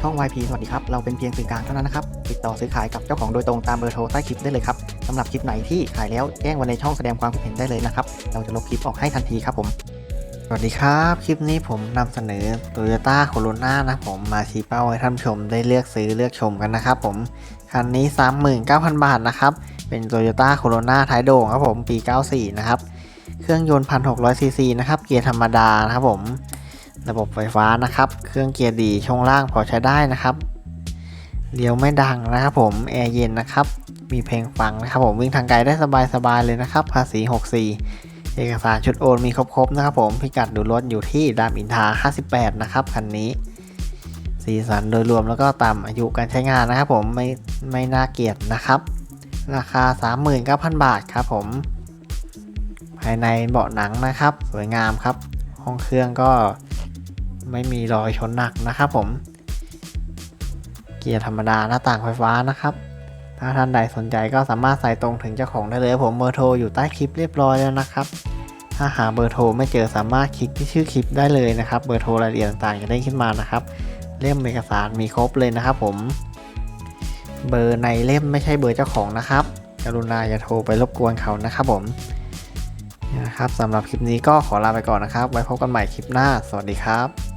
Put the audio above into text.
ช่อง YP สวัสดีครับ เราเป็นเพียงสื่อกลางเท่านั้นนะครับ ติดต่อซื้อขายกับเจ้าของโดยตรงตามเบอร์โทรใต้คลิปได้เลยครับสำหรับคลิปไหนที่ขายแล้วแจ้งไว้ในช่องแสดงความคิดเห็นได้เลยนะครับ เราจะลบคลิปออกให้ทันทีครับผม สวัสดีครับ คลิปนี้ผมนำเสนอ Toyota Corona นะผมมาชี้เป้าให้ท่านชมได้เลือกซื้อเลือกชมกันนะครับผมคันนี้ 39,000 บาทนะครับเป็น Toyota Corona ท้ายโด่งครับผมปี 94 นะครับเครื่องยนต์ 1,600ซีซีนะครับเกียร์ธรรมดานะครับผม ระบบไฟฟ้านะครับ เครื่องเกียร์ดีช่วงล่างพอใช้ได้นะครับเลี้ยวไม่ดังนะครับผมแอร์เย็นนะครับ มีเพลงฟังนะครับผมวิ่งทางไกลได้สบายๆเลยนะครับ ภาษี 64 เอกสารชุดโอนมีครบๆนะครับผมพิกัดดูรถอยู่ที่รามอินทา 58 นะครับคันนี้ สีสันโดยรวมแล้วก็ตามอายุการใช้งานนะครับผมไม่ไม่น่าเกลียดนะครับ ราคา 39,000 บาทครับผม ภายในเบาะหนังนะครับ สวยงามครับ ห้องเครื่องก็ ไม่มีรอยชนหนักนะครับผม เกียร์ธรรมดาหน้าต่างไฟฟ้านะครับ ถ้าท่านใดสนใจก็สามารถใส่ตรงถึงเจ้าของได้เลยผมเบอร์โทรอยู่ใต้คลิปเรียบร้อยแล้วนะครับ ถ้าหาเบอร์โทรไม่เจอสามารถคลิกที่ชื่อคลิปได้เลยนะครับเบอร์โทรรายละเอียดต่างๆจะได้ขึ้นมานะครับเล่มเอกสารมีครบเลยนะครับ ผม เบอร์ในเล่มไม่ใช่เบอร์เจ้าของนะครับกรุณาอย่าโทรไปรบกวนเขานะครับผมนี่นะครับสำหรับคลิปนี้ก็ขอลาไปก่อนนะครับ ไว้พบกันใหม่คลิปหน้า สวัสดีครับ